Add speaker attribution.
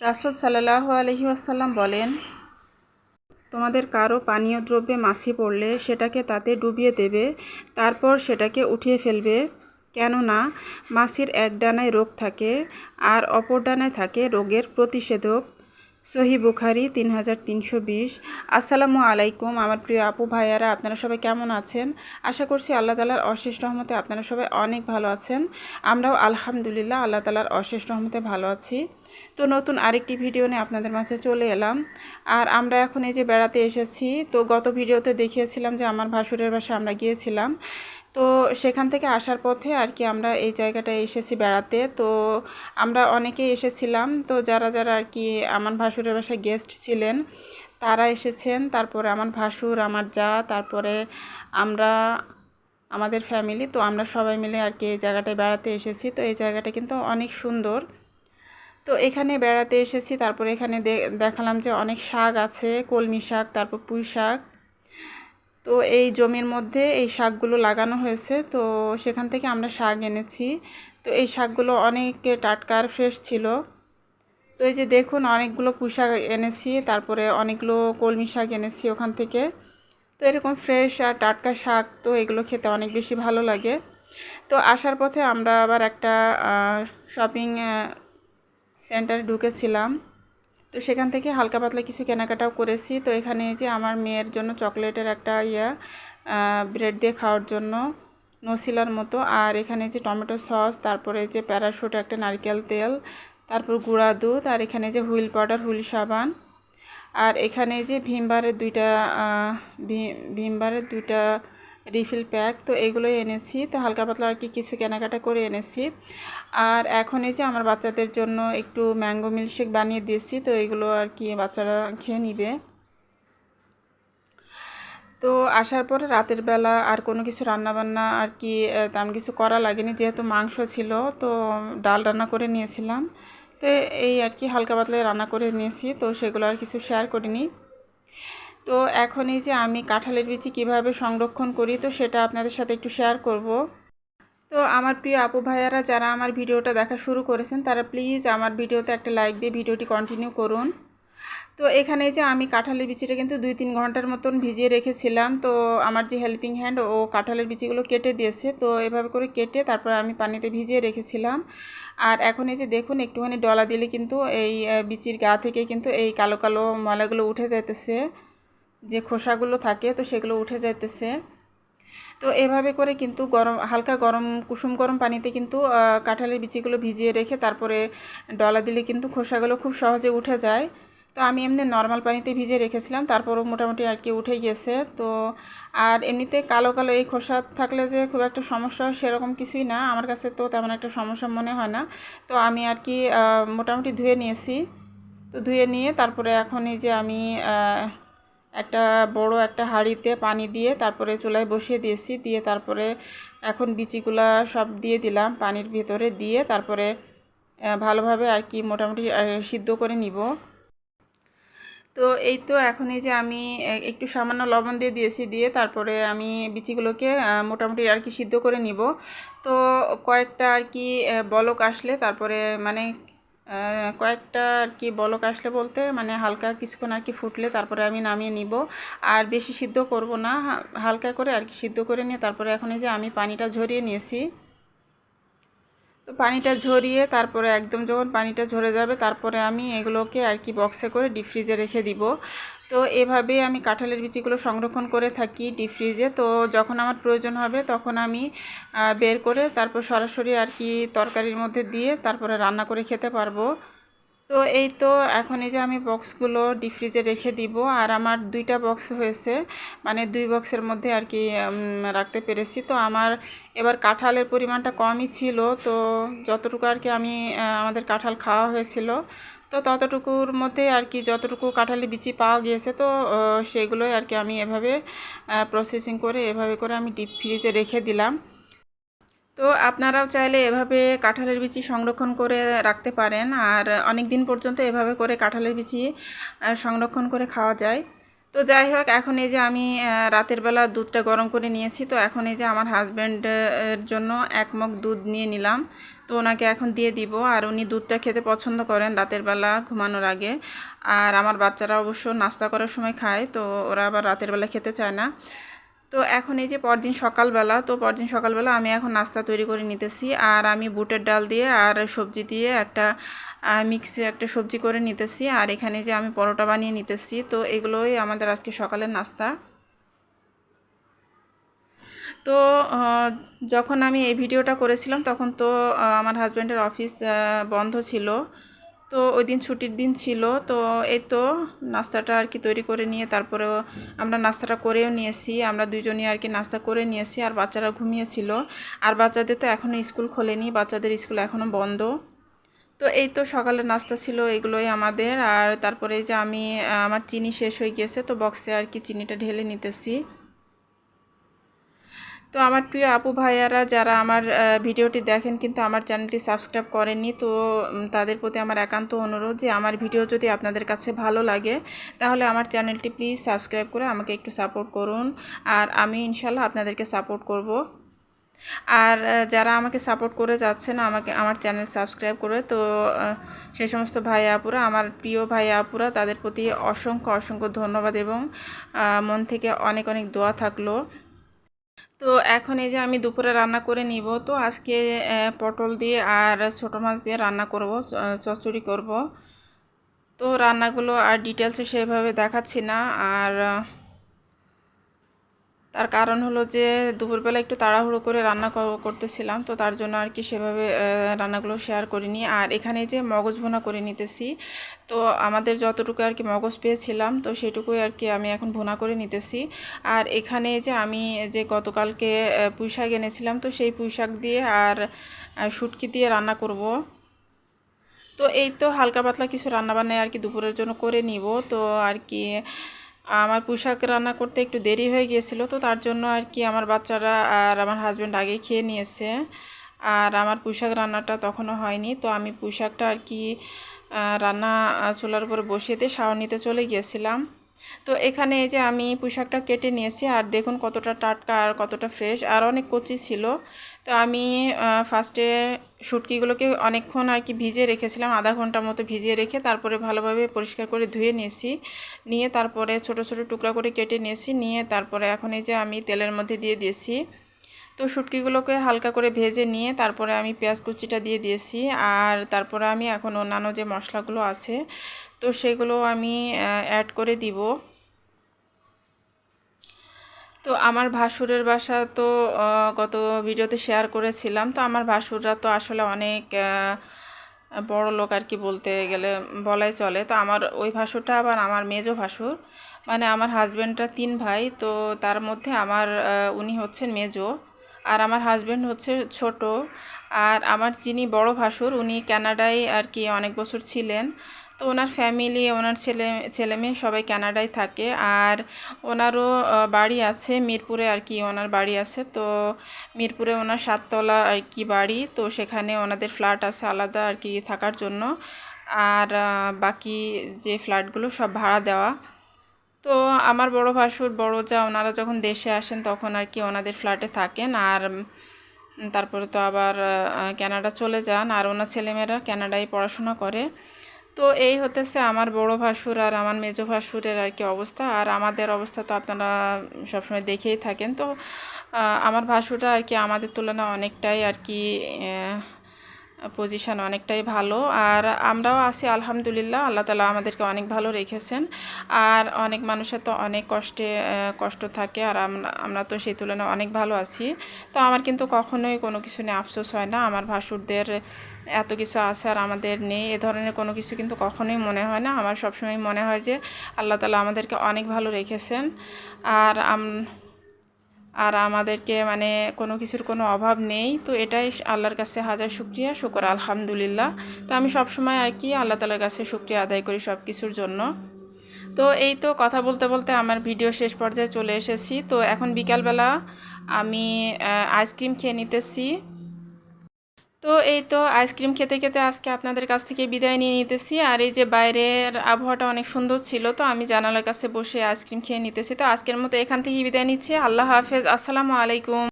Speaker 1: রাসুল সাল্লাহ আলহি আসাল্লাম বলেন, তোমাদের কারও পানীয় দ্রব্যে মাছি পড়লে সেটাকে তাতে ডুবিয়ে দেবে, তারপর সেটাকে উঠিয়ে ফেলবে। কেননা, মাছির এক ডানায় রোগ থাকে আর অপর ডানায় থাকে রোগের প্রতিষেধক। সহি বুখারি তিন হাজার তিনশো বিশ। আসসালামু আলাইকুম আমার প্রিয় আপু, ভাইয়ারা, আপনারা সবাই কেমন আছেন? আশা করছি আল্লাহ তালার অশেষ রহমতে আপনারা সবাই অনেক ভালো আছেন। আমরাও আলহামদুলিল্লাহ আল্লাহ তালার অশেষ রহমতে ভালো আছি। তো নতুন আরেকটি ভিডিও নিয়ে আপনাদের মাঝে চলে এলাম। আর আমরা এখন এই যে বেড়াতে এসেছি, তো গত ভিডিওতে দেখিয়েছিলাম যে আমার ভাসুরের বাসায় আমরা গিয়েছিলাম। তো সেখান থেকে আসার পথে আর কি আমরা এই জায়গাটায় এসেছি বেড়াতে। তো আমরা অনেকেই এসেছিলাম। তো যারা যারা আর কি আমার ভাসুরের বাসায় গেস্ট ছিলেন, তারা এসেছেন। তারপরে আমার ভাসুর, আমার যা, তারপরে আমরা, আমাদের ফ্যামিলি তো আমরা সবাই মিলে আর কি এই জায়গাটায় বেড়াতে এসেছি। তো এই জায়গাটা কিন্তু অনেক সুন্দর। তো এখানে বেড়াতে এসেছি। তারপরে এখানে দেখালাম যে অনেক শাক আছে, কলমি শাক, তারপর পুঁই শাক। তো এই জমির মধ্যে এই শাকগুলো লাগানো হয়েছে। তো সেখান থেকে আমরা শাক এনেছি। তো এই শাকগুলো অনেক টাটকা আর ফ্রেশ ছিল। তো এই যে দেখুন, অনেকগুলো পুঁশাক এনেছি, তারপরে অনেকগুলো কলমি শাক এনেছি ওখান থেকে। তো এরকম ফ্রেশ আর টাটকা শাক তো এগুলো খেতে অনেক বেশি ভালো লাগে। তো আসার পথে আমরা আবার একটা শপিং সেন্টারে ঢুকেছিলাম। তো সেখান থেকে হালকা পাতলা কিছু কেনাকাটাও করেছি। তো এখানে যে আমার মেয়ের জন্য চকলেটের একটা ইয়া ব্রেড দিয়ে খাওয়ার জন্য নসিলার মতো। আর এখানে যে টমেটো সস, তারপরে যে প্যারাশুট, একটা নারকেল তেল, তারপর গুঁড়া দুধ, আর এখানে যে হুইল পাউডার, হুইল সাবান। আর এখানে যে ভীমবারের দুইটা ভীমবারের দুইটা রিফিল প্যাক তো এগুলোই এনেছি। তো হালকা পাতলা আর কি কিছু কেনাকাটা করে এনেছি। আর এখন এই যে আমার বাচ্চাদের জন্য একটু ম্যাঙ্গো মিল্কশেক বানিয়ে দিয়েছি, তো এগুলো আর কি বাচ্চারা খেয়ে নিবে। তো আসার পরে রাতের বেলা আর কোনো কিছু রান্নাবান্না আর কি তেমন কিছু করা লাগেনি। যেহেতু মাংস ছিল, তো ডাল রান্না করে নিয়েছিলাম। তো এই আর কি হালকা পাতলা রান্না করে নিয়েছি, তো সেগুলো আর কিছু শেয়ার করিনি। তো এখন এই যে আমি কাঁঠালের বিচি কীভাবে সংরক্ষণ করি, তো সেটা আপনাদের সাথে একটু শেয়ার করব। তো আমার প্রিয় আপু ভাইয়ারা, যারা আমার ভিডিওটা দেখা শুরু করেছেন, তারা প্লিজ আমার ভিডিওতে একটা লাইক দিয়ে ভিডিওটি কন্টিনিউ করুন। তো এখানে যে আমি কাঁঠালের বিচিটা কিন্তু দুই তিন ঘণ্টার মতন ভিজিয়ে রেখেছিলাম। তো আমার যে হেল্পিং হ্যান্ড ও কাঁঠালের বিচিগুলো কেটে দিয়েছে। তো এভাবে করে কেটে তারপরে আমি পানিতে ভিজিয়ে রেখেছিলাম। আর এখন এই যে দেখুন, একটুখানি ডলা দিলে কিন্তু এই বিচির গা থেকে কিন্তু এই কালো কালো ময়লাগুলো উঠে যাইতেছে। যে খোসাগুলো থাকে, তো সেগুলো উঠে যাইতেছে। তো এভাবে করে কিন্তু গরম, হালকা গরম, কুসুম গরম পানিতে কিন্তু কাঁঠালের বিচিগুলো ভিজিয়ে রেখে তারপরে ডলা দিলে কিন্তু খোসাগুলো খুব সহজে উঠে যায়। তো আমি এমনি নর্মাল পানিতে ভিজে রেখেছিলাম, তারপরও মোটামুটি আর কি উঠে গেছে তো আর এমনিতে কালো কালো এই খোসা থাকলে যে খুব একটা সমস্যা সেরকম কিছুই না, আমার কাছে তো তেমন একটা সমস্যা মনে হয় না। তো আমি আর কি মোটামুটি ধুয়ে নিয়েছি। তো ধুয়ে নিয়ে তারপরে এখন এই যে আমি একটা বড় একটা হাঁড়িতে পানি দিয়ে তারপরে চুলায় বসিয়ে দিয়েছি, দিয়ে তারপরে এখন বিচিগুলা সব দিয়ে দিলাম পানির ভিতরে দিয়ে তারপরে ভালোভাবে আর কি মোটামুটি সিদ্ধ করে নিব। তো এই তো এখন এই যে আমি একটু সামান্য লবণ দিয়ে দিয়েছি, দিয়ে তারপরে আমি বিচিগুলোকে মোটামুটি আর কি সিদ্ধ করে নিব। তো কয়েকটা আর কি বলক আসলে তারপরে মানে কয়েকটা আর কি বলক আসলে বলতে মানে হালকা কিছুক্ষণ আর কি ফুটলে তারপরে আমি নামিয়ে নিব। আর বেশি সিদ্ধ করব না হালকা করে আর কি সিদ্ধ করে নিয়ে তারপরে এখন এই যে আমি পানিটা ঝরিয়ে নিয়েছি। তো পানিটা ঝরিয়ে তারপরে একদম যখন পানিটা ঝরে যাবে, তারপরে আমি এগুলোকে আর কি বক্সে করে ডিপ ফ্রিজে রেখে দিব। তো এভাবেই আমি কাঁঠালের বিচিগুলো সংরক্ষণ করে থাকি ডিপ ফ্রিজে তো যখন আমার প্রয়োজন হবে তখন আমি বের করে তারপর সরাসরি আর কি তরকারির মধ্যে দিয়ে তারপরে রান্না করে খেতে পারব। তো এই তো এখন এই যে আমি বক্সগুলো ডিপ ফ্রিজে রেখে দিব আর আমার দুইটা বক্স হয়েছে মানে দুই বক্সের মধ্যে আর কি রাখতে পেরেছি। তো আমার এবার কাঁঠালের পরিমাণটা কমই ছিল, তো যতটুকু আর কি আমি আমাদের কাঁঠাল খাওয়া হয়েছিল তো ততটুকুর মধ্যে আর কি যতটুকু কাঁঠালি বিচি পাওয়া গিয়েছে তো সেগুলোই আর কি আমি এভাবে প্রসেসিং করে এভাবে করে আমি ডিপ ফ্রিজে রেখে দিলাম। তো আপনারাও চাইলে এভাবে কাঁঠালের বিচি সংরক্ষণ করে রাখতে পারেন। আর অনেক দিন পর্যন্ত এভাবে করে কাঁঠালের বিচি সংরক্ষণ করে খাওয়া যায়। তো যাই হোক, এখন এই যে আমি রাতের বেলা দুধটা গরম করে নিয়েছি, তো এখন এই যে আমার হাজব্যান্ডের জন্য এক মগ দুধ নিয়ে নিলাম। তো ওনাকে এখন দিয়ে দিব, আর উনি দুধটা খেতে পছন্দ করেন রাতের বেলা ঘুমানোর আগে। আর আমার বাচ্চারা অবশ্য নাস্তা করার সময় খায়, তো ওরা আবার রাতের বেলা খেতে চায় না। তো এখন এই যে পরদিন সকালবেলা, তো পরদিন সকালবেলা আমি এখন নাস্তা তৈরি করে নিতেছি। আর আমি বুটের ডাল দিয়ে আর সবজি দিয়ে একটা মিক্সে একটা সবজি করে নিতেছি। আর এখানে যে আমি পরোটা বানিয়ে নিতেছি, তো এগুলোই আমাদের আজকে সকালের নাস্তা। তো যখন আমি এই ভিডিওটা করেছিলাম, তখন তো আমার হাজব্যান্ডের অফিস বন্ধ ছিল। তো ওই দিন ছুটির দিন ছিল, তো এই তো নাস্তাটা আর কি তৈরি করে নিয়ে তারপরেও আমরা নাস্তাটা করেও নিয়েছি, আমরা দুজনই আর কি নাস্তা করে নিয়েছি আর বাচ্চারা ঘুমিয়েছিল। আর বাচ্চাদের তো এখনও স্কুল খোলেনি, বাচ্চাদের স্কুল এখনও বন্ধ। তো এই তো সকালের নাস্তা ছিল এগুলোই আমাদের, আর তারপরে যে আমি, আমার চিনি শেষ হয়ে গিয়েছে, তো বক্সে আর কি চিনিটা ঢেলে নিতেছি। তো আমার প্রিয় আপু ভাইয়ারা যারা আমার ভিডিওটি দেখেন কিন্তু আমার চ্যানেলটি সাবস্ক্রাইব করেননি, তো তাদের প্রতি আমার একান্ত অনুরোধ যে আমার ভিডিও যদি আপনাদের কাছে ভালো লাগে, তাহলে আমার চ্যানেলটি প্লিজ সাবস্ক্রাইব করে আমাকে একটু সাপোর্ট করুন। আর আমি ইনশাল্লাহ আপনাদেরকে সাপোর্ট করব। আর যারা আমাকে সাপোর্ট করে যাচ্ছেন, আমাকে, আমার চ্যানেল সাবস্ক্রাইব করে, তো সেই সমস্ত ভাই আপুরা, আমার প্রিয় ভাই আপুরা, তাদের প্রতি অসংখ্য অসংখ্য ধন্যবাদ এবং মন থেকে অনেক অনেক দোয়া থাকল। তো এখন এই যে আমি দুপুরে রান্না করে নিব, তো আজকে পটল দিয়ে আর ছোটো মাছ দিয়ে রান্না করব চচ্চড়ি করব। তো রান্নাগুলো আর ডিটেলসে সেভাবে দেখাচ্ছি না, আর তার কারণ হলো যে দুপুরবেলা একটু তাড়াহুড়ো করে রান্না কর- করতেছিলাম তো তার জন্য আর কি সেভাবে রান্নাগুলো শেয়ার করিনি। আর এখানে যে মগজ ভুনা করে নিতেছি তো আমাদের যতটুকু আর কি মগজ পেয়েছিলাম তো সেটুকুই আর কি আমি এখন ভুনা করে নিতেছি। আর এখানে যে আমি যে গতকালকে আহ, পুঁই শাক এনেছিলাম তো সেই পুঁই শাক দিয়ে আর শুটকি দিয়ে রান্না করব। তো এই তো হালকা পাতলা কিছু রান্নাবান্না আর কি দুপুরের জন্য করে নিব তো আর কি আমার পোশাক রান্না করতে একটু দেরি হয়ে গিয়েছিল, তো তার জন্য আর কি আমার বাচ্চারা আর আমার হাজব্যান্ড আগে খেয়ে নিয়েছে। আর আমার পোশাক রান্নাটা তখনও হয়নি, তো আমি পোশাকটা আর কি রান্না চুলার উপর বসিয়ে দিয়ে শাওয়ার নিতে চলে গিয়েছিলাম। তো এখানে এই যে আমি পোশাকটা কেটে নিয়েছি, আর দেখুন কতটা টাটকা আর কতটা ফ্রেশ আর অনেক কচি ছিল। তো আমি ফার্স্টে শুটকিগুলোকে অনেকক্ষণ আর কি ভিজিয়ে রেখেছিলাম, আধা ঘণ্টার মতো ভিজিয়ে রেখে তারপরে ভালোভাবে পরিষ্কার করে ধুয়ে নিয়েছি। নিয়ে তারপরে ছোট ছোট টুকরা করে কেটে নিয়েছি, নিয়ে তারপরে এখন এই যে আমি তেলের মধ্যে দিয়ে দিয়েছি। তো শুটকিগুলোকে হালকা করে ভেজে নিয়ে তারপরে আমি পেঁয়াজ কুচিটা দিয়ে দিয়েছি আর তারপরে আমি এখন অন্যান্য যে মশলাগুলো আছে, তো সেগুলো আমি অ্যাড করে দিব। তো আমার ভাসুরের বাসা তো গত ভিডিওতে শেয়ার করেছিলাম, তো আমার ভাসুররা তো আসলে অনেক বড় লোক আর কি বলতে গেলে বলাই চলে। তো আমার ওই ভাসুরটা আবার আমার মেজো ভাসুর মানে আমার হাজব্যান্ডরা তিন ভাই, তো তার মধ্যে আমার উনি হচ্ছেন মেজো। আর আমার হাজব্যান্ড হচ্ছে ছোট। আর আমার যিনি বড় ভাসুর, উনি কানাডায় আর কি অনেক বছর ছিলেন। তো ওনার ফ্যামিলি ওনার ছেলে ছেলে মেয়ে সবাই কানাডায় থাকে। আর ওনারও বাড়ি আছে মিরপুরে আর কি, ওনার বাড়ি আছে। তো মিরপুরে ওনার সাততলা আর কি বাড়ি। তো সেখানে ওনাদের ফ্ল্যাট আছে আলাদা আর কি থাকার জন্য। আর বাকি যে ফ্ল্যাটগুলো সব ভাড়া দেওয়া। তো আমার বড় ভাসুর, বড় যা ওনারা যখন দেশে আসেন তখন আর কি ওনাদের ফ্ল্যাটে থাকেন। আর তারপরে তো আবার কানাডা চলে যান। আর ওনার ছেলেমেয়েরা কানাডায় পড়াশোনা করে। তো এই হতেছে আমার বড় ভাসুর আর আমার মেজো ভাসুরের আর কি অবস্থা। আর আমাদের অবস্থা তো আপনারা সবসময় দেখেই থাকেন। তো আমার ভাসুরা আর কি আমাদের তুলনায় অনেকটাই আর কি পজিশান অনেকটাই ভালো। আর আমরাও আছি, আলহামদুলিল্লাহ, আল্লাহ তালা আমাদেরকে অনেক ভালো রেখেছেন। আর অনেক মানুষের তো অনেক কষ্টে কষ্ট থাকে, আর আমরা তো সেই তুলনায় অনেক ভালো আছি। তো আমার কিন্তু কখনোই কোনো কিছু নিয়ে আফসোস হয় না। আমার ভাসুরদের এত কিছু আছে আর আমাদের নেই, এ ধরনের কোনো কিছু কিন্তু কখনোই মনে হয় না। আমার সবসময় মনে হয় যে আল্লাহ তালা আমাদেরকে অনেক ভালো রেখেছেন। আর আর আমাদেরকে মানে কোনো কিছুর কোনো অভাব নেই। তো এটাই আল্লাহর কাছে হাজার শুক্রিয়া, শুকর আলহামদুলিল্লাহ। তো আমি সবসময় আর কি আল্লাহ তালার কাছে শুক্রিয়া আদায় করি সব কিছুর জন্য। তো এই তো কথা বলতে বলতে আমার ভিডিও শেষ পর্যায়ে চলে এসেছি। তো এখন বিকালবেলা আমি আইসক্রিম খেয়ে নিতেছি। তো এই তো আইসক্রিম খেতে খেতে আজকে আপনাদের কাছ থেকে বিদায় নিয়ে নিতেছি। আর এই যে বাইরের আবহাওয়াটা অনেক সুন্দর ছিল, তো আমি জানালার কাছে বসে আইসক্রিম খেয়ে নিতেছি। তো আজকের মতো এখান থেকেই বিদায় নিচ্ছি। আল্লাহ হাফেজ। আসসালামু আলাইকুম।